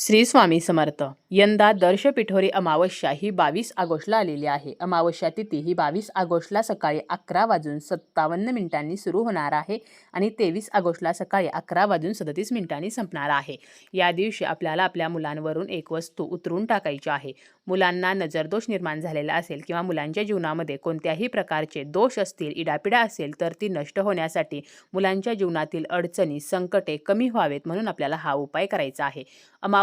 श्री स्वामी समर्थ. यंदा दर्श पिठोरी अमावस्या ही बावीस ऑगस्टला आलेली आहे. अमावस्या तिथी ही बावीस ऑगस्टला सकाळी अकरा वाजून सत्तावन्न मिनिटांनी सुरू होणार आहे आणि तेवीस ऑगस्टला सकाळी अकरा वाजून सदतीस मिनिटांनी संपणार आहे. या दिवशी आपल्याला आपल्या मुलांवरून एक वस्तू उतरून टाकायची आहे. मुलांना नजरदोष निर्माण झालेला असेल किंवा मुलांच्या जीवनामध्ये कोणत्याही प्रकारचे दोष असतील इडापिडा असेल तर ती नष्ट होण्यासाठी मुलांच्या जीवनातील अडचणी संकटे कमी व्हावेत म्हणून आपल्याला हा उपाय करायचा आहे.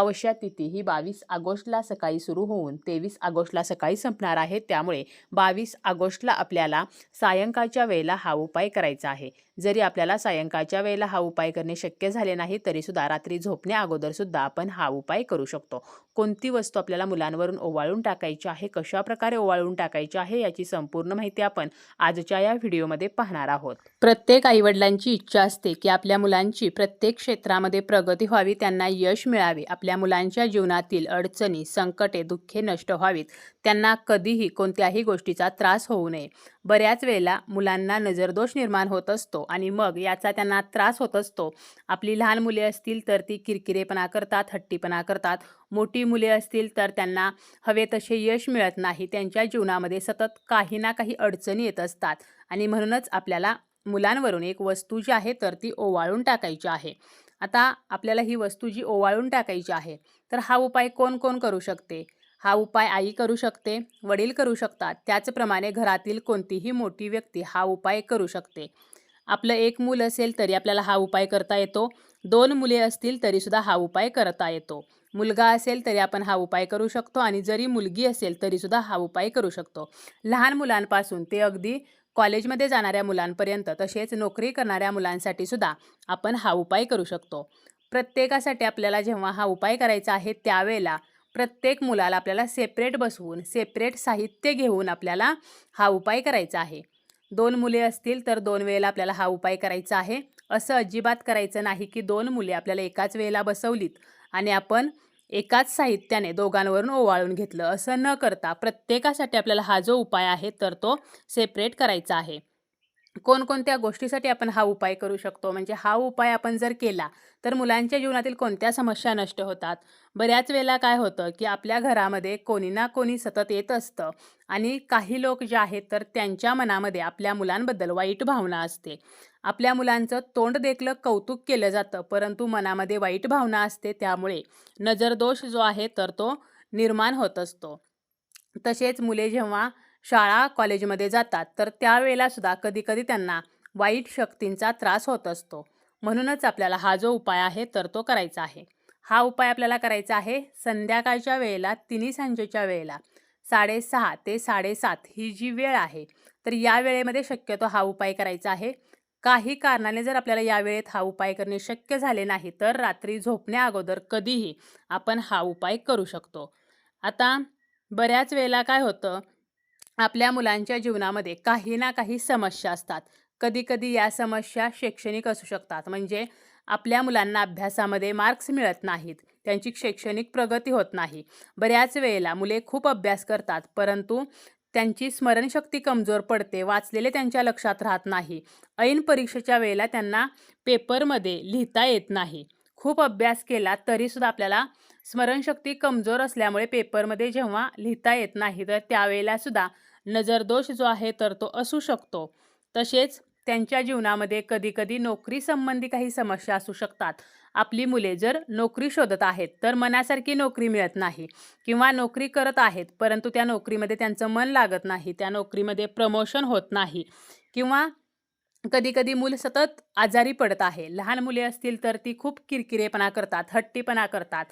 अमावस्या तिथी ही बावीस ऑगस्टला सकाळी सुरू होऊन तेवीस ऑगस्टला सकाळी संपणार आहे. त्यामुळे बावीस ऑगस्टला आपल्याला सायंकाळच्या वेळेला हा उपाय करायचा आहे. जरी आपल्याला सायंकाळच्या वेळेला हा उपाय करणे शक्य झाले नाही तरीसुद्धा रात्री झोपण्या अगोदरसुद्धा आपण हा उपाय करू शकतो. कोणती वस्तू आपल्याला मुलांवरून ओवाळून टाकायची आहे कशा प्रकारे ओवाळून टाकायची आहे याची संपूर्ण माहिती आपण आजच्या या व्हिडिओमध्ये पाहणार आहोत. प्रत्येक आईवडिलांची इच्छा असते की आपल्या मुलांची प्रत्येक क्षेत्रामध्ये प्रगती व्हावी त्यांना यश मिळावे. आपल्या मुलांच्या जीवनातील अडचणी संकटे दुःखे नष्ट व्हावीत. त्यांना कधीही कोणत्याही गोष्टीचा त्रास होऊ नये. बऱ्याच वेळेला मुलांना नजरदोष निर्माण होत असतो आणि मग याचा त्यांना त्रास होत असतो. आपली लहान मुले असतील तर ती किरकिरेपणा करतात हट्टीपणा करतात. मोठी मुले असतील तर त्यांना हवे तसे यश मिळत नाही. त्यांच्या जीवनामध्ये सतत काही ना काही अडचणी येत असतात. आणि म्हणूनच आपल्याला मुलांवरून एक वस्तू जी आहे तर ती ओवाळून टाकायची आहे. आता आपल्याला ही वस्तू जी ओवाळून टाकायची आहे तर हा उपाय कोण कोण करू शकते? हा उपाय आई करू शकते वडील करू शकतात. त्याचप्रमाणे घरातील कोणतीही मोठी व्यक्ती हा उपाय करू शकते. आपलं एक मूल असेल तरी आपल्याला हा उपाय करता येतो. दोन मुले असतील तरीसुद्धा हा उपाय करता येतो. मुलगा असेल तरी आपण हा उपाय करू शकतो आणि जरी मुलगी असेल तरीसुद्धा हा उपाय करू शकतो. लहान मुलांपासून ते अगदी कॉलेजमध्ये जाणाऱ्या मुलांपर्यंत तसेच नोकरी करणाऱ्या मुलांसाठी सुद्धा आपण हा उपाय करू शकतो. प्रत्येकासाठी आपल्याला जेव्हा हा उपाय करायचा आहे त्यावेळेला प्रत्येक मुलाला आपल्याला सेपरेट बसवून सेपरेट साहित्य घेऊन आपल्याला हा उपाय करायचा आहे. दोन मुले असतील तर दोन वेळेला आपल्याला हा उपाय करायचा आहे. असं अजिबात करायचं नाही की दोन मुले आपल्याला एकाच वेळेला बसवलीत आणि आपण एकाच साहित्याने दोघांवरून ओवाळून घेतलं. असं न करता प्रत्येकासाठी आपल्याला हा जो उपाय आहे तर तो सेपरेट करायचा आहे. कोणकोणत्या गोष्टीसाठी आपण हा उपाय करू शकतो? म्हणजे हा उपाय आपण जर केला तर मुलांच्या जीवनातील कोणत्या समस्या नष्ट होतात? बऱ्याच वेळेला काय होतं की आपल्या घरामध्ये कोणी ना कोणी सतत येत असतं आणि काही लोक जे आहेत तर त्यांच्या मनामध्ये आपल्या मुलांबद्दल वाईट भावना असते. आपल्या मुलांचं तोंड देखलं कौतुक केलं जातं परंतु मनामध्ये वाईट भावना असते त्यामुळे नजरदोष जो आहे तर तो निर्माण होत असतो. तसेच मुले जेव्हा शाळा कॉलेजमध्ये जातात तर त्यावेळेला सुद्धा कधीकधी त्यांना वाईट शक्तींचा त्रास होत असतो. म्हणूनच आपल्याला हा जो उपाय आहे तर तो करायचा आहे. हा उपाय आपल्याला करायचा आहे संध्याकाळच्या वेळेला तिन्ही सांजेच्या वेळेला. साडेसहा ते साडेसात ही जी वेळ आहे तर या वेळेमध्ये शक्यतो हा उपाय करायचा आहे. काही कारणाने जर आपल्याला या वेळेत हा उपाय करणे शक्य झाले नाही तर रात्री झोपण्या अगोदर कधीही आपण हा उपाय करू शकतो. आता बऱ्याच वेळेला काय होतं आपल्या मुलांच्या जीवनामध्ये काही ना काही समस्या असतात. कधीकधी या समस्या शैक्षणिक असू शकतात. म्हणजे आपल्या मुलांना अभ्यासामध्ये मार्क्स मिळत नाहीत. त्यांची शैक्षणिक प्रगती होत नाही. बऱ्याच वेळेला मुले खूप अभ्यास करतात परंतु त्यांची स्मरणशक्ती कमजोर पडते. वाचलेले त्यांच्या लक्षात राहत नाही. ऐन परीक्षेच्या वेळेला त्यांना पेपरमध्ये लिहिता येत नाही. खूप अभ्यास केला तरीसुद्धा आपल्याला स्मरणशक्ती कमजोर असल्यामुळे पेपरमध्ये जेव्हा लिहिता येत नाही तर त्यावेळेलासुद्धा नजरदोष जो आहे तर तो असू शकतो. तसेच त्यांच्या जीवनामध्ये कधीकधी नोकरी संबंधी काही समस्या असू शकतात. आपली मुले जर नोकरी शोधत आहेत तर मनासारखी नोकरी मिळत नाही किंवा नोकरी करत आहेत परंतु त्या नोकरीमध्ये त्यांचं मन लागत नाही त्या नोकरीमध्ये प्रमोशन होत नाही किंवा कधीकधी मूल सतत आजारी पडत आहे. लहान मुले असतील तर ती खूप किरकिरेपणा करतात हट्टीपणा करतात.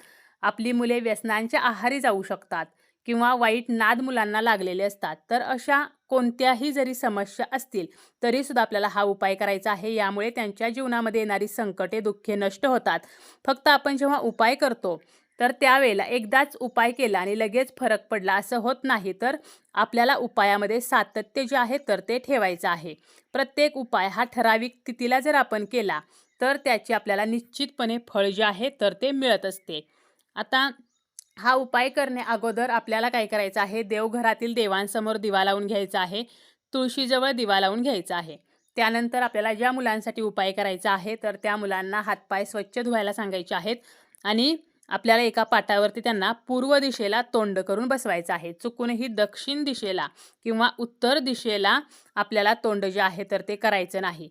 आपली मुले व्यसनांच्या आहारी जाऊ शकतात. किंवा वाईट नाद मुलांना लागलेले असतात. तर अशा कोणत्याही जरी समस्या असतील तरीसुद्धा आपल्याला हा उपाय करायचा आहे. यामुळे त्यांच्या जीवनामध्ये येणारी संकटे दुःखे नष्ट होतात. फक्त आपण जेव्हा उपाय करतो तर त्यावेळेला एकदाच उपाय केला आणि लगेच फरक पडला असं होत नाही तर आपल्याला उपायामध्ये सातत्य जे आहे तर ते ठेवायचं आहे. प्रत्येक उपाय हा ठराविक तिथीला जर आपण केला तर त्याची आपल्याला निश्चितपणे फळ जे आहे तर ते मिळत असते. आता हा उपाय करणे अगोदर आपल्याला काय करायचं आहे? देवघरातील देवांसमोर दिवा लावून घ्यायचा आहे. तुळशीजवळ दिवा लावून घ्यायचा आहे. त्यानंतर आपल्याला ज्या मुलांसाठी उपाय करायचा आहे तर त्या मुलांना हातपाय स्वच्छ धुवायला सांगायचे आहेत आणि आपल्याला एका पाटावरती त्यांना पूर्व दिशेला तोंड करून बसवायचं आहे. चुकूनही दक्षिण दिशेला किंवा उत्तर दिशेला आपल्याला तोंड जे आहे तर ते करायचं नाही.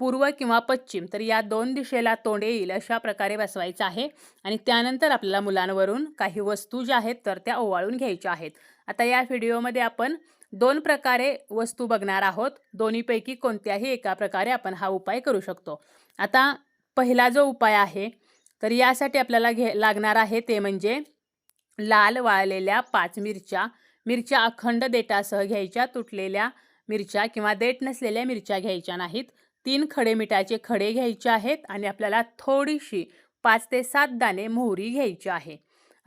पूर्व किंवा पश्चिम तर या दोन दिशेला तोंड येईल अशा प्रकारे बसवायचं आहे. आणि त्यानंतर आपल्याला मुलांवरून काही वस्तू ज्या आहेत तर त्या ओवाळून घ्यायच्या आहेत. आता या व्हिडिओमध्ये आपण दोन प्रकारे वस्तू बघणार आहोत. दोन्हीपैकी कोणत्याही एका प्रकारे आपण हा उपाय करू शकतो. आता पहिला जो उपाय आहे तर यासाठी आपल्याला घे लागणार आहे ते म्हणजे लाल वाळलेल्या पाच मिरच्या. मिरच्या अखंड देठासह घ्यायच्या तुटलेल्या मिरच्या किंवा देठ नसलेल्या मिरच्या घ्यायच्या नाहीत. तीन खडे मिठाचे खडे घ्यायचे आहेत आणि आपल्याला थोडीशी पाच ते सात दाणे मोहरी घ्यायची आहे.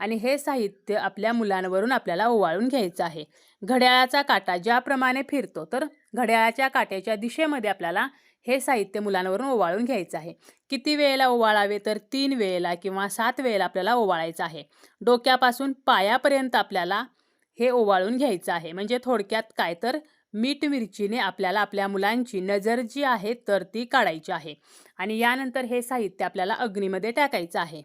आणि हे साहित्य आपल्या मुलांवरून आपल्याला ओवाळून घ्यायचं आहे. घड्याळाचा काटा ज्याप्रमाणे फिरतो तर घड्याळाच्या काट्याच्या दिशेमध्ये आपल्याला हे साहित्य मुलांवरून ओवाळून घ्यायचं आहे. किती वेळेला ओवाळावे तर तीन वेळेला किंवा सात वेळेला आपल्याला ओवाळायचं आहे. डोक्यापासून पायापर्यंत आपल्याला हे ओवाळून घ्यायचं आहे. म्हणजे थोडक्यात काय तर मीठ मिरचीने आपल्याला आपल्या मुलांची नजर जी आहे तर ती काढायची आहे. आणि यानंतर हे साहित्य आपल्याला अग्नीमध्ये टाकायचं आहे.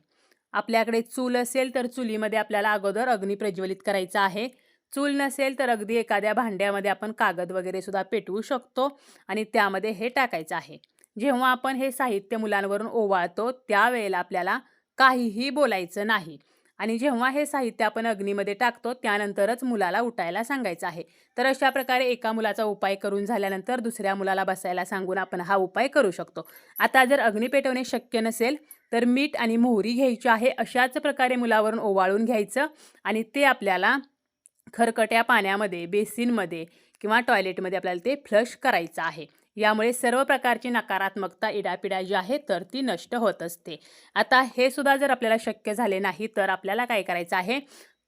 आपल्याकडे चूल असेल तर चुलीमध्ये आपल्याला अगोदर अग्नी प्रज्वलित करायचा आहे. चूल नसेल तर अगदी एखाद्या भांड्यामध्ये आपण कागद वगैरे सुद्धा पेटवू शकतो आणि त्यामध्ये हे टाकायचं आहे. जेव्हा आपण हे साहित्य मुलांवरून ओवाळतो त्यावेळेला आपल्याला काहीही बोलायचं नाही. आणि जेव्हा हे साहित्य आपण अग्नीमध्ये टाकतो त्यानंतरच मुलाला उठायला सांगायचं आहे. तर अशा प्रकारे एका मुलाचा उपाय करून झाल्यानंतर दुसऱ्या मुलाला बसायला सांगून आपण हा उपाय करू शकतो. आता जर अग्नी पेटवणे शक्य नसेल तर मीठ आणि मोहरी घ्यायची आहे अशाच प्रकारे मुलावरून ओवाळून घ्यायचं आणि ते आपल्याला खरकट्या पाण्यामध्ये बेसिनमध्ये किंवा टॉयलेटमध्ये आपल्याला ते फ्लश करायचं आहे. यामुळे सर्व प्रकारची नकारात्मकता इडापिडा जी आहे तर ती नष्ट होत असते. आता हे सुद्धा जर आपल्याला शक्य झाले नाही तर आपल्याला काय करायचं आहे?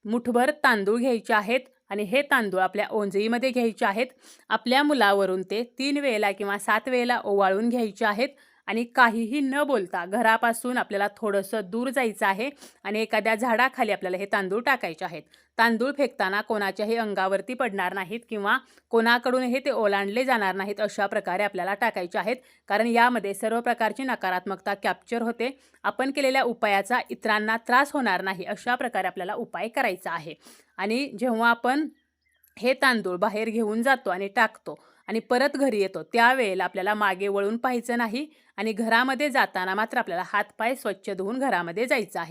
मुठभर तांदूळ घ्यायचे आहेत आणि हे तांदूळ आपल्या ओंजळीमध्ये घ्यायचे आहेत. आपल्या मुलावरून ते तीन वेळेला किंवा सात वेळेला ओवाळून घ्यायचे आहेत. आणि काहीही न बोलता घरापासून आपल्याला थोडंसं दूर जायचं आहे आणि एखाद्या झाडाखाली आपल्याला हे तांदूळ टाकायचे आहेत. तांदूळ फेकताना कोणाच्याही अंगावरती पडणार नाहीत किंवा कोणाकडूनही ते ओलांडले जाणार नाहीत अशा प्रकारे आपल्याला टाकायचे आहेत. कारण यामध्ये सर्व प्रकारची नकारात्मकता कॅप्चर होते. आपण केलेल्या उपायाचा इतरांना त्रास होणार नाही अशा प्रकारे आपल्याला उपाय करायचा आहे. आणि जेव्हा आपण हे तांदूळ बाहेर घेऊन जातो आणि टाकतो आणि परत घरी येतो त्यावेळेला आपल्याला मागे वळून पाहायचं नाही आणि घरामध्ये जाताना मात्र आपल्याला हातपाय स्वच्छ धुवून घरामध्ये जायचं आहे.